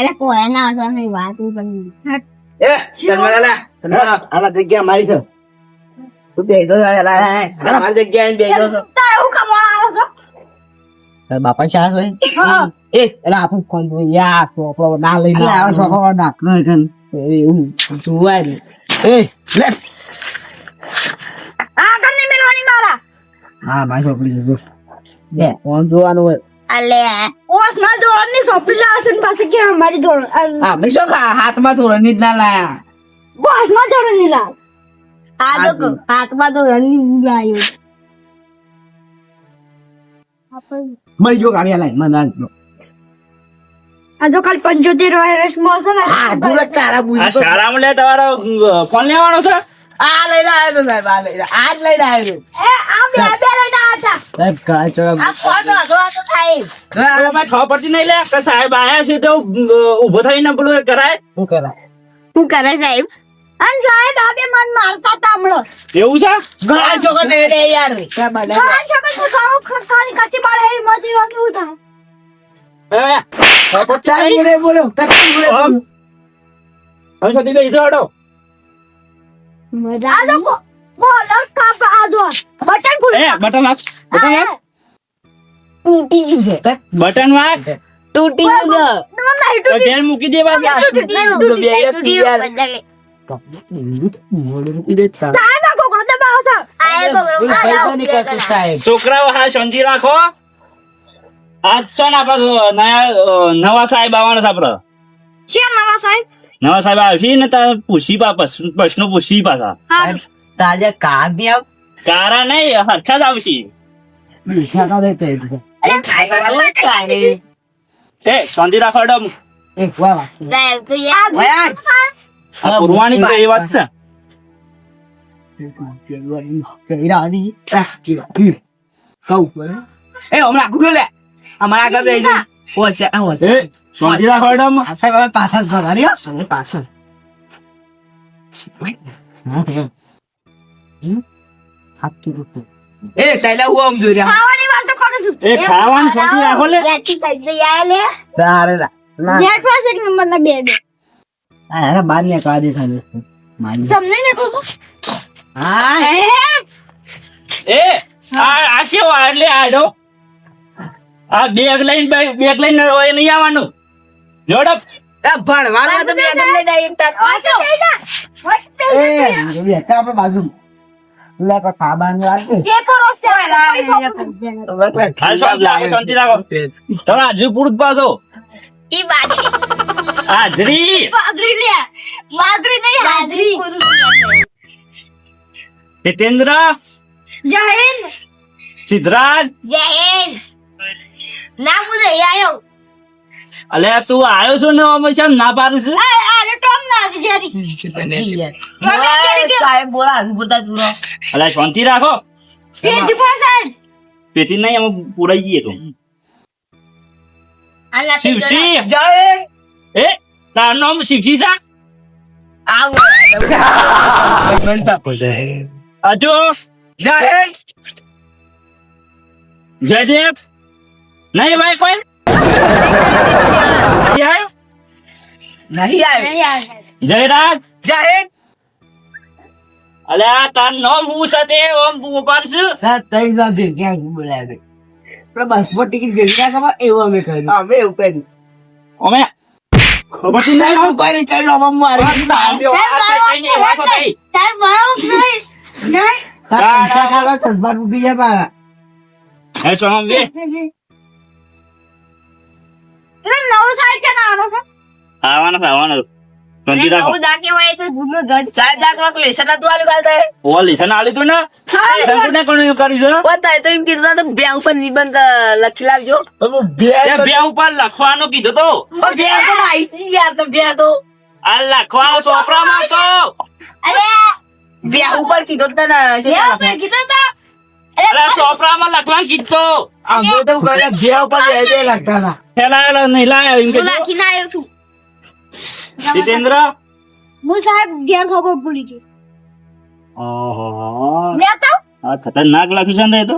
એટલે કોઈ ના આવતો વાત કરી એ તન્મા લા તન્મા આલા જગ્યા મારી છે તું બેઠો છે આલા આલા મારી જગ્યાએ બેઠો છો તો એવું કમાવા આવો છો તારા બાપા શા હોય એ એટલે આપણે ફોન તો યા સોપડો ના લઈને એટલે આવા ના નાખતો હોય કન એવું જોવાય ને એ લે આ કને મેલવાની મારા હા મારી સોપડી લીધું બે ફોન જોવાનું હોય અલે ઓસમાં ધોરણની ને પાછી કે અમારી ધોરણ હા શું હાથમાં તો રણી જ ના લાયા. બોસ ધોરણની લાવ. આ તો હાથમાં તો રણની લાવ્યો મરી જો ગાડી લાઈ મને ના આ જો કાલ પંચોતેર વર્ષમાં છે ને. આ ગુરત તારા બુઈ શાળામાં લે તમારો ફોન લેવાનો છે? આ લઈને આવ્યો તો સાહેબ આ લઈને આજ લઈને આવ્યો. એ આ બે સાહેબ કાળા ચોળા આ ફોન વાગો તો થાય પેલો ભાઈ ખબર પડતી નહીં લે કે સાહેબ આયા છે તો ઊભો થઈને એ કરાય. શું કરાય? શું કરે સાહેબ? અન સાહેબ આ બે મન મારતા તામળો એવું છે? ઘણા છોકરા ને રે યાર. ક્યાં બને આ છોકરા તો ઘણું ખસાની કાચી બાર એ મજી વાતું થાય? હવે ચાલી. રે બોલો તકતી બોલો. હવે સુધી બે ઈધો હટો મજા આ લોકો બોલર કાપ આ દો બટન ફૂલ એ બટન વાગ બટન વાગ તૂટી ગયું છે. બટન વાગ તૂટી ગયું છે. તો ઘેર મૂકી દે છોકરાઓ હા શાંતિ રાખો. આજ છે ને નવા સાહેબ આવવાના છે આપડે છે નવા સાહેબ? નવા સાહેબ આવશે ને તાર પૂછી પા પ્રશ્નો પૂછી પાછા. તાજા કારની આવ કારા નહીં હરખા જ આવશે શાકા દે તે એ શાંતિ રાખો ડમ પુરવાની તો એ વાત છે એ હમણાં ગુડો લે અમારા આગળ બેસી જા. હોશે આ હોશે એ શાંતિ રાખો હટો સાહેબ હવે પાછા જ ભગાડી હો. અને એ તૈલા હું આમ જોઈ રહ્યા ખાવાની વાત તો કરું છું એ ખાવાની શાંતિ રાખો લે આ તારે ના. ના પાસ એક નંબર ના બે બે હા હેરા બાર ને કાજે ખાલી માની સમજે ને કો હા એ આ આ આ એટલે આડો આ બેગ લઈને બેગ લઈને હોય નહીં આવવાનું જોડો ભણવાના તો બે ગમ લઈને થઈ જા મસ્ત એ બેઠા આપણે બાજુ લે કો ખાવાનું રાખે કે કરો છે હાલ સો લાગે શાંતિ રાખો. તમે હાજરી પૂરું પાછો ઈ બાજરી. હાજરી. બાજરી લે. બાજરી નહીં હાજરી. હિતેન્દ્ર જય હિન્દ. સિદ્ધરાજ. જય હિન્દ. ના મુજે આયો. અલે તું આવ્યો છો ને અમે છે ના પાડીશ આ આ ટોમ ના અલે શાંતિ રાખો. પેથી નહીં અમે પુરાઈ ગઈએ તો. જય એ તારું નામ શિવસી સા આવ. મન જય જયદેવ. નહીં ભાઈ કોઈ? નહીં આવ્યો જયરાજ જય હિન્દ અલે આ તાર નામ હું સાથે ઓમ ઉપાડશું સાહેબ તઈ જા ભેગ્યા બોલાવે આપણે બસમાં ટિકિટ ભેગી ના ખબર એવું અમે કર્યું અમે એવું કર્યું અમે ખબર છે સાહેબ હું કરી કર્યું અમે મારી તાર મારો નહીં નહીં તારા પૈસા કાઢો ચશ્મા તૂટી જાય મારા એટલે નવો સાહેબ કે ના છે? આવવાનો છે, આવવાનો. છે. રાખો. નવું દાકે હોય તો ભૂલો ઘર સાહેબ દાખલા લેશન નતું આલ્યું કાલ તો ઓ લેસન આલી તું ને? લેસન કોને કોને કરી છે? બતાય તો એમ કીધું તો બે ઉપર નિબંધ લખી લાવજો. બે બે ઉપર લખવાનું કીધો તો. બે તો યાર તો બે તો. આ લખવાનો ચોપડામાં તો. અરે બે ઉપર કીધો બે ઉપર કીધું તો. અરે ચોપડામાં લખવાનું કીધું અમે તો કરે બે ઉપર બે બે લગતા હતા ફેલાયેલો નહીં લાયો એમ કે નાખીને આવ્યો છું. જીતેન્દ્ર? હું સાહેબ ઘેર ખબર ભૂલી ગઈ. ઓહો. લેતો આ ખતરનાક લખ્યું છે ને એ તો.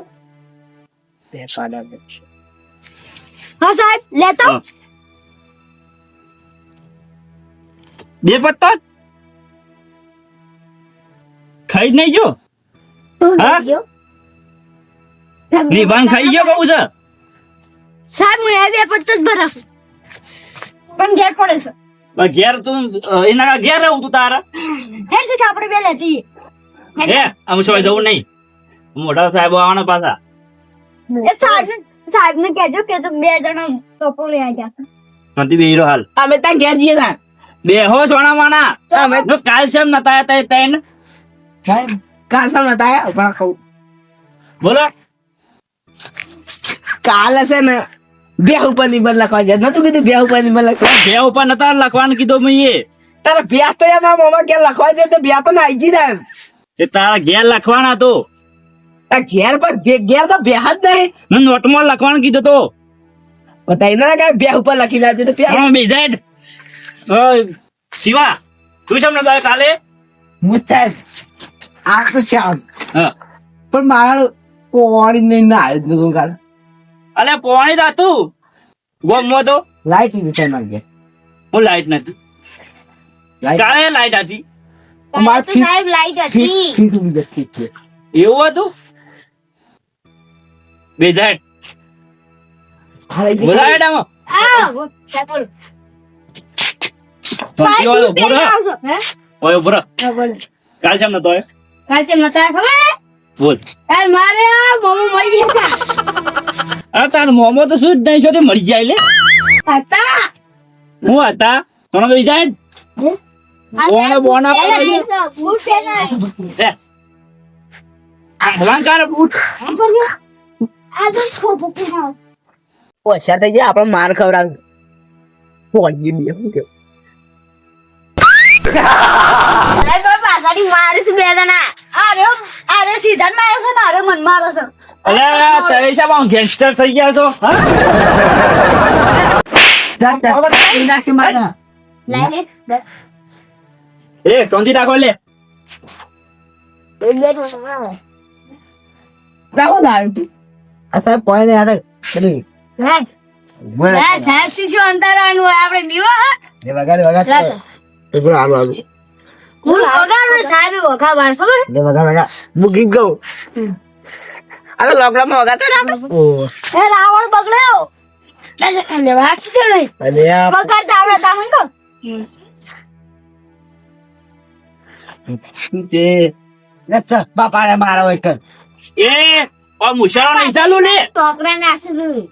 હા સાહેબ લેતો બે પત્તો? ખાઈ જ નહીં જો હા? લઈ ખાઈ ગયો કહું છે? સાહેબ હું એ બે જ ભરસ. પણ ઘેર પડે છે. પણ ઘેર તું એના ઘેર રહું તું તારા? આપણે હે આમ સોય દઉં નહીં. મોટા સાહેબો આવવાના પાછા. સાહેબ સાહેબ ને કેજો કે તો બે જણા ટોપો લઈ આવ્યા નથી બેહીરો હાલ. અમે ત્યાં ઘેર જઈએ તા. બે હો સોના માના અમે તો કાલ શેમ નતા આયા તઈ સાહેબ કાલ તો નતા ઊભા ખાઉં બોલો. કાલે છે ને બે ઉપર નિબંધ લખવા જાય. નતું કીધું બે ઉપર નિબંધ લખવા બે ઉપર નતા લખવાનું કીધું મેં એ. બે તો એમાં મોમાં ઘેર લખવા જાય તો બ્યાસ તો નાઈ જી ને એ તારા ઘેર લખવાના તો. આ ઘેર પર બે- ઘેર તો બેહ જ નહીં. મેં નોટમાં લખવાનું કીધું તો. બતાવી ના કે બે ઉપર લખી લાવજો તો પ્યાર પણ શિવા તું છે નતા કાલે? હું સાહેબ આ તો છે હા. પણ મારા કોણી નહીં ના આવ્યું તું કાલ? અલે પોણી દાતું ગમો તો લાઈટની વિચાર માંગે હું લાઈટ નથી. લાઈટ કાલે લાઈટ હતી. સાહેબ લાઈટ હતી. એવું હતું? બે હાલે બોલાય ડામો. ઓય બરા કાલ શેમ નતો કાલ કેમ નતા ખબર હે બોલ. કાલ મારે આ મોમો મળી ગયા અરે તાર મોમો તો શું જ નહીં મરી જાય લે? હતા. હું હતા? કોણ ગઈ જાય? બોના બોના પર પાડી બૂટ આ હલાન બૂટ આ તો ખોપો પહેલા ઓછા થઈ ગયા આપણે માર ખવડાવ. પોણી દે હું કે અરે મારે છે બે જણા. અરે અરે સીધા માર્યો છે તારે મન મારો છે. અલે તરે શા ગેંગસ્ટર થઈ ગયા તો નાખી મારા. એ સોંધી નાખો લે. રાહુ ના આવ્યું તું આ સાહેબ પોઈને યાદ કરી સાહેબથી શું અંતર આપણે દીવા હા? એ વગાડે એ બોલો આલો આલો હું વગાડું સાહેબ વગા બાર ખબર? એ વગાડ વગાડ હું ગીત ગાઉં. અરે લોકડાઉનમાં વગાડતા ને આપણે? ઓ. એ રાવણ બગડ્યો. લે વાત છે નહીં અલે આ બગાડતા આપણે તામન તો તે નસ બાપાને મારો એક એ ઓ મુશાળો નહીં ચાલુ લે ટોકરા નાખી દીધું.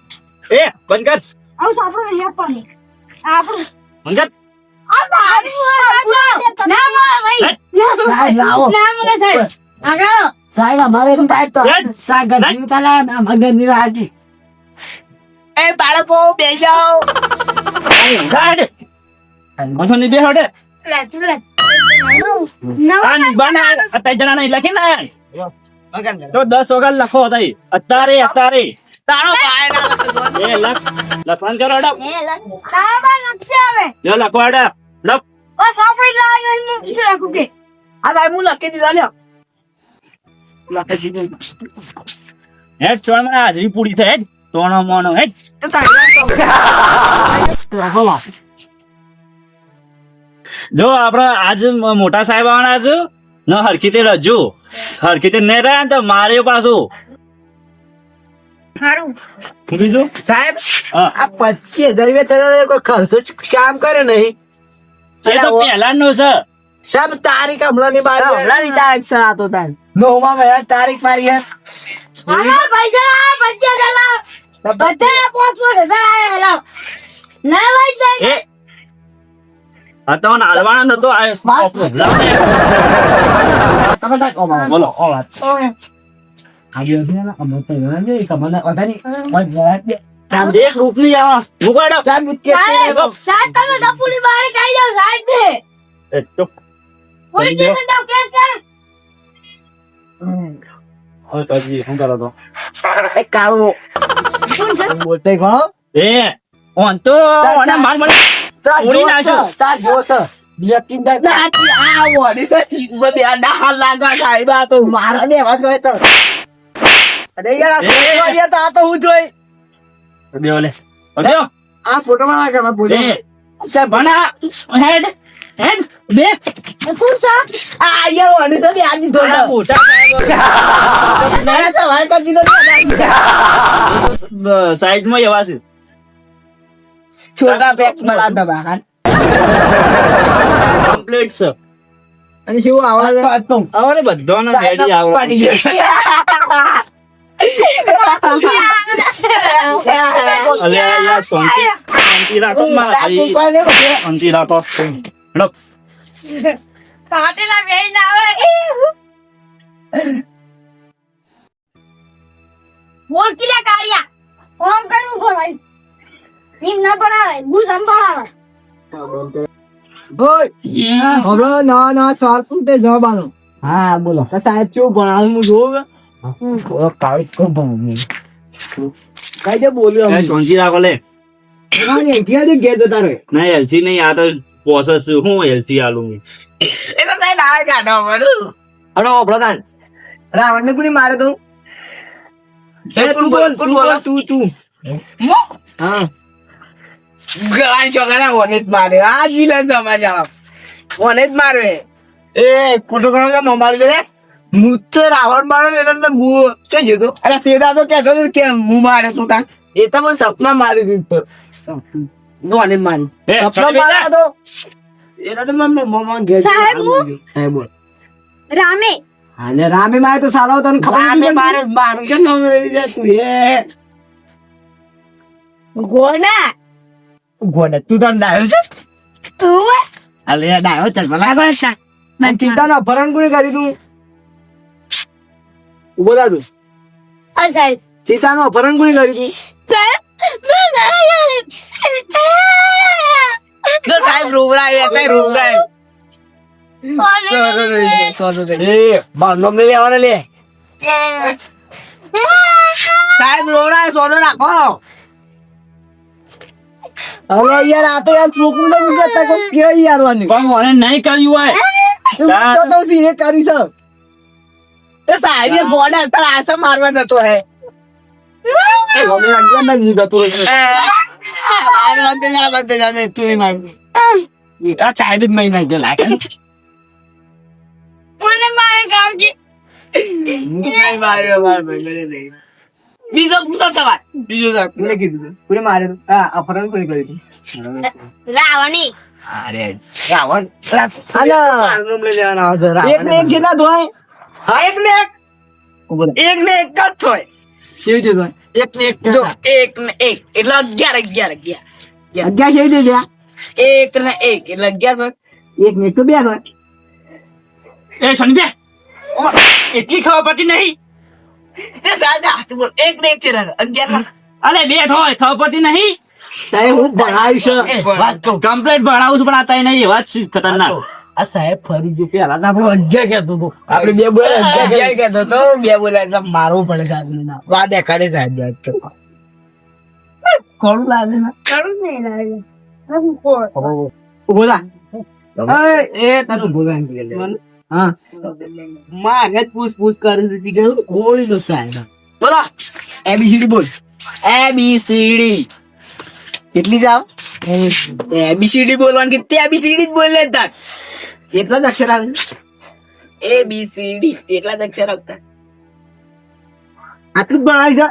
એ બંધ કર. આવું સાપડું નહીં. આપવાનું આપણું બંધ કર. આ બારી ના મળે ભાઈ સાહેબ અમારે. સાગર મગરની રાજી એ બાળકો બે જાઓ ગાડ મથો ની બે હડે લે તું દસ વગર લખો તઈ અત્યારે અત્યારે લખવાનું કરો લખ બસ આપણે લાગે હું શું રાખું કે આ સાહેબ હું લખી દીધા લ્યો લખી દીધું હેડ ચોણમાં હાજરી પૂરી થઈ હેડ તોણો મોણો હેડ તો તારા જો આપડે આજ મોટા સાહેબ આવવાના છે ન હરખી તે રજુ હરખી તે નહીં રહ્યા ને તો મારે પાછું બીજું સાહેબ આ પચીસ હજાર રૂપિયા થતા કોઈ ખર્ચો શામ કરે નહીં એ તો પહેલા નો છે. સાહેબ તારીખ હમણાં ની બાર હમણાં તારીખ છે આ તો તારીખ નવમા મહિના તારીખ મારી હે. હાલો પૈસા બધા પાંચ પાંચ હજાર આયા હલાવ ના ભાઈ જાય એ આ તો નતો આવ્યો તમે તાર કમાવો બોલો. ઓ વાત આગળ છે તો એવા નહીં કે મને વધારે નહીં. ઓય ભરાત દે. એક રૂપની આવા મુકાડો સાહેબ કે સાહેબ સાહેબ તમે દફુલી બહાર કાઈ દો સાહેબ ને. એ ચૂપ. કે ન જાઓ કે કર હવે કાજી શું કરો તો? એ કાળો. બોલતે કો એ ઓન તો? ઓને માર માર ઓળી જો તાર જો તો. યકીન ના આ છે, ઈમાં બે ના હાલ લાગા સાહેબ, આ તો મારા ને વાત હોય તો. અરે યાર, આ તો હું જોઈ. આ ના હેડ હેડ બે. આ તો બે આજી મોટા ના તો દીધો એવા છે. છોટા પેક બળા દબા કમ્પ્લીટ છે. અને શું આવડે તું આવડે બધાને રેડી આવડે અલે યાર શાંતિ શાંતિ રાખો મારા શાંતિ રાખો હેડો. કાટેલા વેણ આવે બોલ. કિલા કાળિયા ઓમ કરું ભણાય એમ ન બુ સંભાળાવે ના પૂછ તે જવાબ હા બોલો સાહેબ શું ભણાવું? જોઉં કાઈ બોલ્યો રાખો લે. ના એલસી નહીં આ તો પ્રોસેસ હું એલસી આલું એ તો કઈ ના કાઢો અરે રાવણ ને મારે તું? તું બોલ તું બોલ તું તું. હા. ગળાની છોકરા ઓને જ મારે. આ જીલન સમાચાર ઓને જ મારે. એ ખોટો છે મારી દે હું તો રાવણ મારે ને તો હું શું જોતો અરે તે તો કહેતો હતો કે હું મારે તું તા એ તો મને સપના મારી દીધું તો. ઓને જ મારી. સપના. મારા તો એના તો મમ્મી મમ્મા ઘેર સાહેબ, હું? હા બોલ. રામે. અને રામે મારે તો સાલાવ તને ખબર રામે મારે મારું છે નામ લઈ જા તું હે. ગોના ગોડા તું તને ડાયો છે? તું? અલે ડાયો ચાલ મને બસા મને ચિંતા ના ભરણ કરી તું. ઊભો થા તું. અસાઈ ચિંતા નો ભરણ કોને કરી. તું તો સાહેબ રોવરાય રોવરાય. સાહેબ રોવરાય સોનો રાખો હવે યાર આ તો યાર કોઈ કે યાર વાની પણ મને નહીં કર્યું હોય. તો તો સીને કરી છે. એ સાહેબ એ બોર્ડર તાર આસા મારવા જતો હે એ ગમે અગિયાર ના જી ગતો હે આ બંધ ના બંધ જાને તું એ માર આ સાહેબ જ મહિના કે લાગે મને મારે કામ કે નહીં માર્યો માર ભાઈ નહીં બીજો પૂછો સવાલ બીજો સાહેબ કોને કીધું કોને માર્યો હા અપહરણ કોને કર્યું રાવણી અરે રાવણ નામ લઈ લેવાના આવશે એક ને એક જેટલા ધોય હા? એક ને એક? એક ને એક જ થોય. કેવી એક ને એક જો એક ને એક. એટલે અગિયાર અગિયાર અગિયાર. અગિયાર. કેવી એક ને એક. એટલે અગિયાર થોય. એક ને એક તો બે થોય. એ શનિ એટલી ખબર પડતી નહીં. તે હાથ બોલ. એક ને એક છે અગિયાર અરે બે થોય ખબર પડતી નહીં. સાહેબ હું ભણાવીશ. વાત કમ્પ્લેટ ભણાવું છું પણ આ નહીં. વાત ખતરનાક. આ સાહેબ ફરી ગયો પેલા તો આપડે અગિયાર કેતો હતો. આપડે બે બોલા અગિયાર કેતો હતો. બે બોલા મારવું પડે સાહેબ. ના વાદે કાઢે સાહેબ કોણ લાગે ના કરું નહીં લાગે? એ તારું. હા. જ પૂછ પૂછ કરી દીધી સાહેબ. બોલો. એબીસીડી બોલ. એબીસીડી કેટલી જાવ એબીસીડી બોલવાની જ બોલે તાર. એટલા જ અક્ષર આવે એ બી સી ડી એટલા જ અક્ષર આવતા આટલું જ ભણાવી છે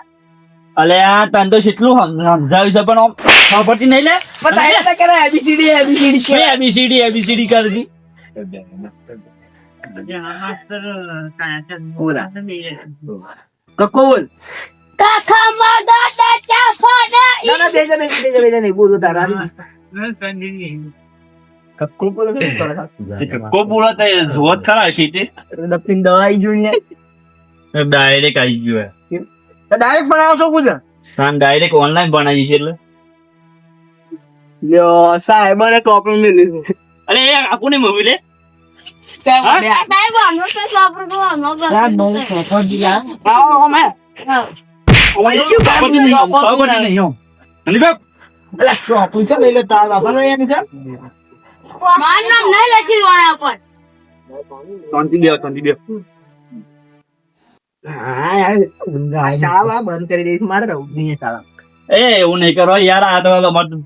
અલે આ તને તો કેટલું સમજાવ્યું છે પણ ખબરથી નહીં લે પણ તારે તો કરે A B C D A B C D છે A B C D A B C D કરતી કક્કો બોલ કાખામાં ચા ફાડા ના ના બેજા બેજા બેજા નહીં બોલો તારા કક્કો બોલો કો બોલા તો જોત ખરા ખીતે લપીને દવાઈ ડાયરેક્ટ આવી ગયો ડાયરેક્ટ બનાવશો કુછ આમ ડાયરેક્ટ ઓનલાઈન બનાવી છે એટલે યો સાહેબ અરે ટોપર મેં લીધું અરે એ આપુને મૂવી લે સાહેબ માર નામ નહીં લખી વાળા પણ. શાંતિ બે શાંતિ બે હા યાર શાળા બંધ કરી દઈશ મારે રહું નહીં શાળા. એ એવું નહીં કરો યાર આ તો તમારે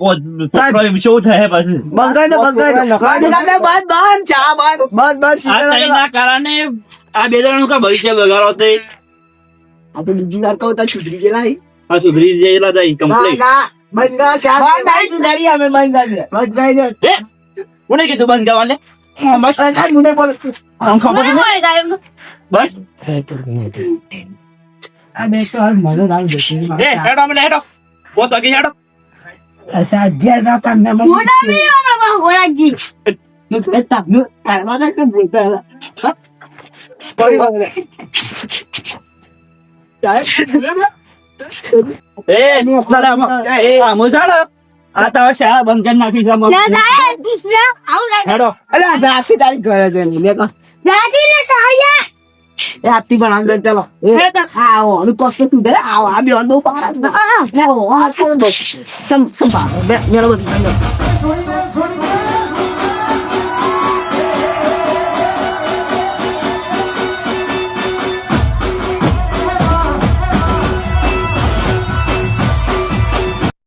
પોત છોકરો શું થાય પછી? બંધ દો બંધ કરી દો. બંધ બંધ ચા બંધ. બંધ બંધ આ સીધા કારણે આ બે જણાનું કા ભવિષ્ય બગાડો તે. આ તો બીજી વાર કહું તો સુધરી ગયેલા નહીં. આ સુધરી ગયેલા ઈ ના બંધ બંધ સુધારી અમે બંધ બંધ કરી દો. હે? કોને કીધું બંધ કરવા લે હા, બસ. મુને બોલ આમ ખબર મને કહ્યું? બસ. આ બે તો મને રામ દેખી એ હેડો અમે હેડો. પોત વાગી હેડો. ઘેર ના તાર ને મને મોઢા બી હમણાં બહુ ગોળાજી. નું એ તાપનું આ માથે કેમ બોલતા હા? કોઈ નહીં. એ તારા આમ- એ, આમ ચાલો. આ તો શાળા બંધ કરી નાખી છે. લે જાય, લે, આવું લાગે. હેડો. અલે દાસી તારી ઘરે જઈને લે લેકો દાદી ને કાયા. એ પણ આમ ચાલો. આવો અને પછી તું દે આવો આ બે બહુ પાડા આ આ આ કોણ બસ સમ સમ મેલો બધી